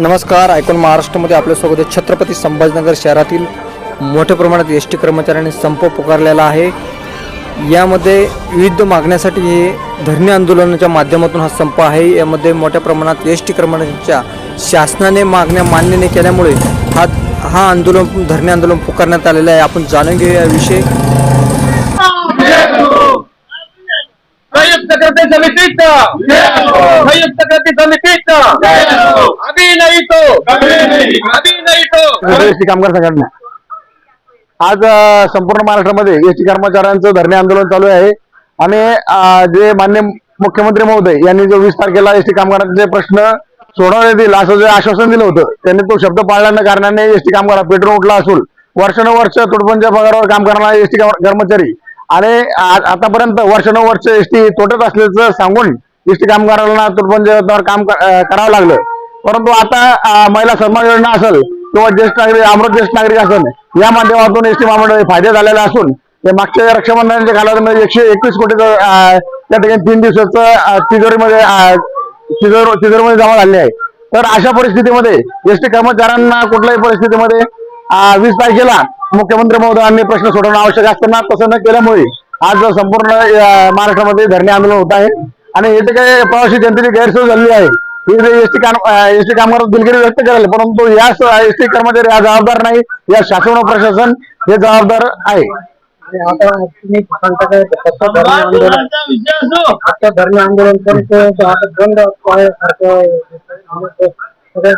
नमस्कार ऐकून महाराष्ट्रामध्ये आपल्यासोबत आहे. छत्रपती संभाजीनगर शहरातील मोठ्या प्रमाणात एस टी कर्मचाऱ्यांनी संप पुकारलेला आहे. यामध्ये विविध मागण्यासाठी हे धरणे आंदोलनाच्या माध्यमातून हा संप आहे. यामध्ये मोठ्या प्रमाणात एस टी कर्मचाऱ्यांच्या शासनाने मागण्या मान्य नाही केल्यामुळे हा हा आंदोलन धरणे आंदोलन पुकारण्यात आलेलं आहे. आपण जाणून घेऊया याविषयी. संयुक्त समितीचा अभी नाही तो अभी नाही तो कामगार संघटना. आज संपूर्ण महाराष्ट्रामध्ये एसटी कर्मचाऱ्यांचं धरणे आंदोलन चालू आहे. आणि जे मान्य मुख्यमंत्री महोदय यांनी जो वीस तारखेला एसटी कामगारांचे प्रश्न सोडवण्यात येईल असं जे आश्वासन दिलं होतं त्यांनी तो शब्द पाळल्या न कारणाने एसटी कामगार पेट्रोल उठला असून वर्षानुवर्ष तुटपंच्या पगारावर काम करणारा एसटी कर्मचारी आणि आतापर्यंत वर्षानुवर्ष एसटी तोटत असल्याचं सांगून एसटी कामगारांना तुटपुंजावर काम करावं लागलं. परंतु आता महिला सन्मान योजना असेल किंवा ज्येष्ठ नागरिक अमृत ज्येष्ठ नागरिक असेल या माध्यमातून एस टी महामंडळ फायदे झालेले असून ते मागच्या रक्षाबंधनाच्या कालावधीमध्ये एकशे एकवीस कोटीचं त्या ठिकाणी तीन दिवसाचं तिजोरीमध्ये तिजोर तिजोरीमध्ये जमा झाले आहे. तर अशा परिस्थितीमध्ये एस टी कर्मचाऱ्यांना कुठल्याही परिस्थितीमध्ये वीस तारखेला मुख्यमंत्री महोदयांनी प्रश्न सोडवणं आवश्यक असताना तसं न केल्यामुळे आज संपूर्ण महाराष्ट्रामध्ये धरणे आंदोलन होत आहे आणि इथे काही प्रवासी जनतेची गैरसोय झालेली आहे. एसटी काम एसटी कामगार दिलगिरी व्यक्त करायला परंतु या एसटी कर्मचारी हा जबाबदार नाही या शासन प्रशासन हे जबाबदार आहे. आता काय आंदोलन आंदोलनाचा बंद सगळ्या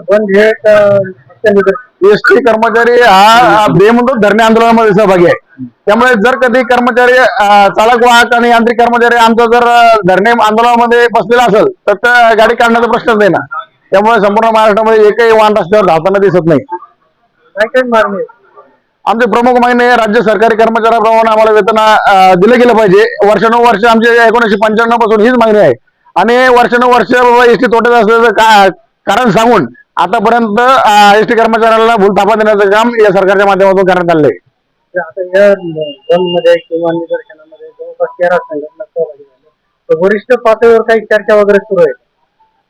बंद आहे? काय हे एसटी कर्मचारी हा बेमुदत धरणे आंदोलनामध्ये सहभागी आहे. त्यामुळे जर कधी कर्मचारी चालक वाहक आणि यांत्रिक कर्मचारी आमचा जर धरणे आंदोलनामध्ये बसलेला असेल तर गाडी काढण्याचा प्रश्नच नाही ना. त्यामुळे संपूर्ण महाराष्ट्रामध्ये एकही वाहन रस्त्यावर धावताना दिसत नाही. काय काय मागणी? आमचे प्रमुख मागणी आहे राज्य सरकारी कर्मचाऱ्याप्रमाणे आम्हाला वेतन दिलं गेलं पाहिजे. वर्षानुवर्ष आमचे एकोणीशे पंच्याण्णवपासून हीच मागणी आहे. आणि वर्षानुवर्ष एसटी तोट्यात असल्याचं कारण सांगून आतापर्यंत एसटी कर्मचाऱ्यांना भूलथापा देण्याचं काम या सरकारच्या माध्यमातून करण्यात आलेलं आहे जे आता या बंदमध्ये किंवा निदर्शनामध्ये जवळपास तेरा संघटना सहभागी झाल्या. तर वरिष्ठ पातळीवर काही चर्चा वगैरे सुरू आहे?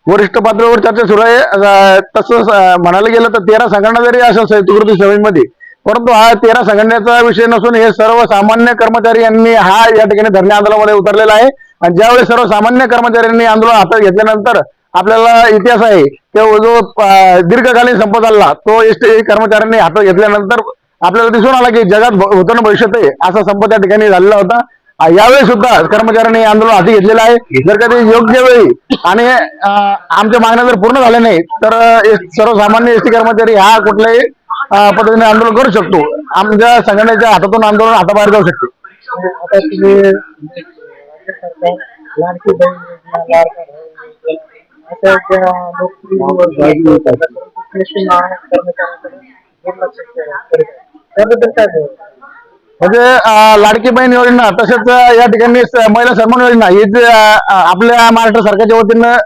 वरिष्ठ पातळीवर चर्चा सुरू आहे. तसं म्हणायला गेलं तर तेरा संघटना जरी संयुक्त कृती समितीमध्ये परंतु हा तेरा संघटनेचा विषय नसून हे सर्वसामान्य कर्मचारी यांनी हा या ठिकाणी धरणे आंदोलनामध्ये उतरलेला आहे. आणि ज्यावेळी सर्वसामान्य कर्मचाऱ्यांनी आंदोलन हातात घेतल्यानंतर आपल्याला इतिहास आहे. तो जो दीर्घकालीन संप चालला तो एस टी कर्मचाऱ्यांनी हातात घेतल्यानंतर आपल्याला दिसून आला की जगात होतं ना भविष्यात आहे. असा संप त्या ठिकाणी झालेला होता. यावेळी सुद्धा कर्मचाऱ्यांनी आंदोलन हाती घेतलेलं आहे. जर कधी योग्य वेळी आणि आमच्या मागण्या जर पूर्ण झाल्या नाही तर सर्वसामान्य एस- सर्वसामान्य एसटी कर्मचारी हा कुठल्याही पद्धतीने आंदोलन करू शकतो. आमच्या संघटनेच्या हातातून आंदोलन हाताबाहेर जाऊ शकतो. आता तुम्ही लाडकी बहीण योजना लाडका भाऊ योजना अशा ज्या नोकरीवर कृषी महाराष्ट्र कर्मचाऱ्यांकडे दुर्लक्ष केलं त्याबद्दल काय म्हणजे लाडकी बहीण योजना तसेच या ठिकाणी महिला सन्मान योजना ही जी आपल्या महाराष्ट्र सरकारच्या वतीनं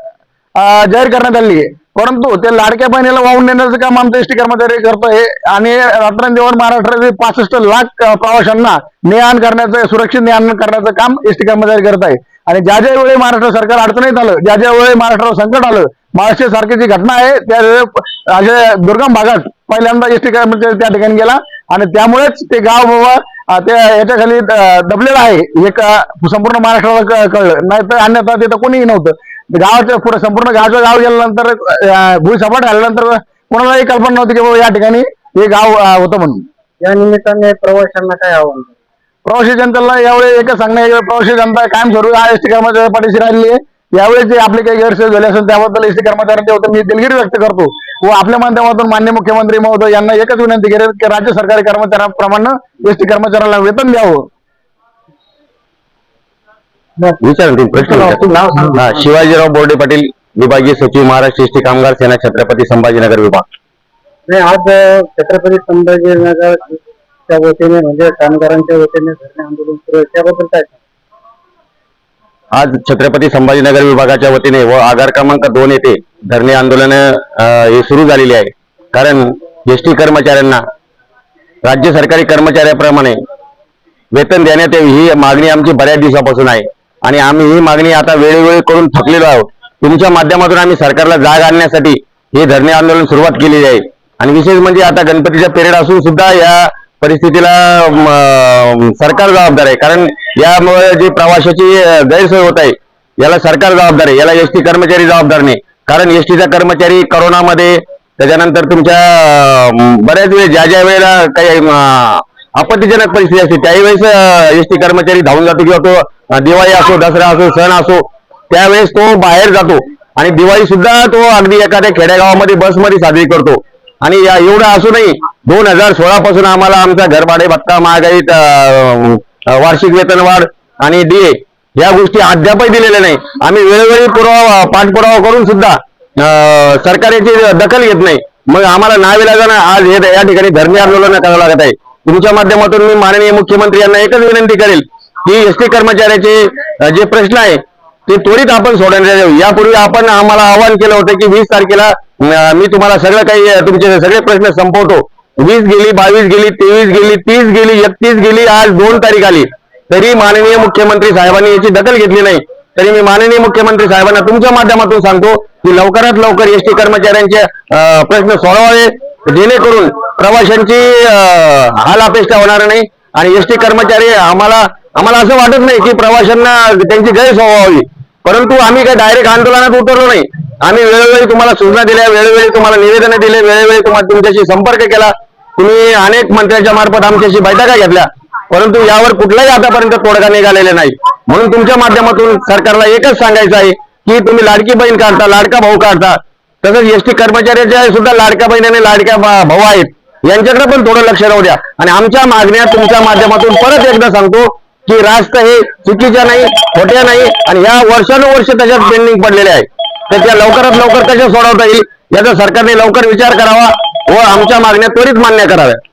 जाहीर करण्यात आली आहे. परंतु ते लाडक्या बहिणीला वाहून नेण्याचं काम आमचा एसटी कर्मचारी करतोय आणि रात्रंदिवस महाराष्ट्रातील पासष्ट लाख प्रवाशांना ने आण करण्याचं सुरक्षित ने आण करण्याचं काम एसटी कर्मचारी करत आहे. आणि ज्या ज्या वेळी महाराष्ट्र सरकार अडचणीत आलं ज्या ज्या वेळी महाराष्ट्रावर संकट आलं महाराष्ट्र सारखी जी घटना आहे त्या अशा दुर्गम भागात पहिल्यांदा एसटी कर्मचारी त्या ठिकाणी गेला आणि त्यामुळेच ते गाव बाबा त्या याच्या खाली दबलेलं आहे. हे संपूर्ण महाराष्ट्राला कळलं. नाही तर अन्यथा तिथं कोणीही नव्हतं. गावाच्या पुढे संपूर्ण गावचं गाव गेल्यानंतर भूसपाट झाल्यानंतर कोणालाही कल्पना नव्हती की बाबा या ठिकाणी हे गाव होतं म्हणून. या निमित्ताने प्रवाशांना काय आव्हान? प्रवासी जनतेला यावेळी एकच सांगणं प्रवासी जनता कायम स्वरूपी हा एसटी कर्मचारी पाठीशी राहिली आहे. यावेळी जे आपली काही गैरसोय झाली असेल त्याबद्दल एसटी कर्मचाऱ्यांच्या वतीने मी दिलगिरी व्यक्त करतो. व आपल्या माध्यमातून मान्य मुख्यमंत्री महोदय यांना एकच विनंती करेल की राज्य सरकारी कर्मचाऱ्यांप्रमाणे एसटी कर्मचाऱ्यांना वेतन द्यावं. विचार. हा, शिवाजीराव बोर्डे पाटील विभागीय सचिव महाराष्ट्र एसटी कामगार सेना छत्रपती संभाजीनगर विभाग. नाही आज छत्रपती संभाजीनगर च्या वतीने म्हणजे कामगारांच्या वतीने धरणे आंदोलन सुरू आहे. त्याबद्दल काय आज छत्रपती संभाजीनगर विभागाच्या वतीने व आधार क्रमांक दोन येथे धरणे आंदोलन हे सुरू झालेले आहे. कारण एसटी कर्मचाऱ्यांना राज्य सरकारी कर्मचाऱ्याप्रमाणे वेतन देण्यात यावी ही मागणी आमची बऱ्याच दिवसापासून आहे. आणि आम्ही ही मागणी आता वेळोवेळी करून थकलेलो आहोत. तुमच्या माध्यमातून आम्ही सरकारला जाग आणण्यासाठी हे धरणे आंदोलन सुरुवात केलेली आहे. आणि विशेष म्हणजे आता गणपतीचा पिरियड असून सुद्धा या परिस्थितीला सरकार जबाबदार आहे. कारण यामुळे जी प्रवाशाची गैरसोय होत आहे याला सरकार जबाबदार आहे. याला एसटी कर्मचारी जबाबदार नाही. कारण एसटीचा कर्मचारी करोनामध्ये त्याच्यानंतर तुमच्या बऱ्याच वेळेस ज्या ज्या वेळेला काही आपत्तिजनक आपत्तीजनक परिस्थिती असते त्याही वेळेस एसटी कर्मचारी धावून जातो किंवा तो दिवाळी असो दसरा असो सण असो त्यावेळेस तो बाहेर जातो. आणि दिवाळी सुद्धा तो अगदी एखाद्या खेडेगावामध्ये बसमध्ये साजरी करतो. आणि या एवढं असूनही दोन हजार सोळा पासून आम्हाला आमचा घरभाडे भत्ता महागाईत वार्षिक वेतनवाढ आणि डीए या गोष्टी अद्यापही दिलेल्या नाही. आम्ही वेळोवेळी पुरावा पाठपुरावा करून सुद्धा सरकारची सरकार याची दखल घेत नाही. मग आम्हाला नाविलाजानं आज हे या ठिकाणी धरणे आंदोलन करावं लागत आहे. तुमच्या माध्यमातून मी माननीय मुख्यमंत्री यांना एकच विनंती करेल की एसटी कर्मचाऱ्याचे जे प्रश्न आहे ते त्वरित आपण सोडवण्यात यापूर्वी आपण आम्हाला आवाहन केलं होतं की वीस तारखेला मी तुम्हाला सगळं काही तुमचे सगळे प्रश्न संपवतो. वीस गेली बावीस गेली तेवीस गेली तीस गेली एकतीस गेली आज दोन तारीख आली. तरी माननीय मुख्यमंत्री साहेबांनी याची दखल घेतली नाही. तरी मी माननीय मुख्यमंत्री साहेबांना तुमच्या माध्यमातून सांगतो की लवकरात लवकर एसटी कर्मचाऱ्यांचे प्रश्न सोडवावे. जेणेकरून प्रवाशांची हाल अपेक्षा होणार नाही. आणि एसटी कर्मचारी आम्हाला आम्हाला असं वाटत नाही की प्रवाशांना त्यांची गैरसोय व्हावी. परंतु आम्ही काही डायरेक्ट आंदोलनात उतरलो नाही. आम्ही वेळोवेळी तुम्हाला सूचना दिल्या वेळोवेळी तुम्हाला निवेदन दिले वेळोवेळी तुम्हाला तुमच्याशी संपर्क केला. तुम्ही अनेक मंत्र्यांच्या मार्फत आमच्याशी बैठका घेतल्या. परंतु यावर कुठलाही आतापर्यंत तोडगा निघालेला नाही. म्हणून तुमच्या माध्यमातून सरकारला एकच सांगायचं आहे की तुम्ही लाडकी बहीण काढता लाडका भाऊ काढता. तसंच एसटी कर्मचाऱ्याच्या सुद्धा लाडक्या बहीण आणि लाडक्या भाऊ आहेत. यांच्याकडे पण थोडं लक्ष राहू द्या. आणि आमच्या मागण्या तुमच्या माध्यमातून परत एकदा सांगतो की रास्त हे चुकीच्या नाही खोट्या नाही आणि या वर्षानुवर्ष त्याच्यात पेंडिंग पडलेले आहे तर त्या लवकरात लवकर कशा सोडवता येईल? याचा सरकारने लवकर विचार करावा व आमच्या मागण्या त्वरित मान्य कराव्या.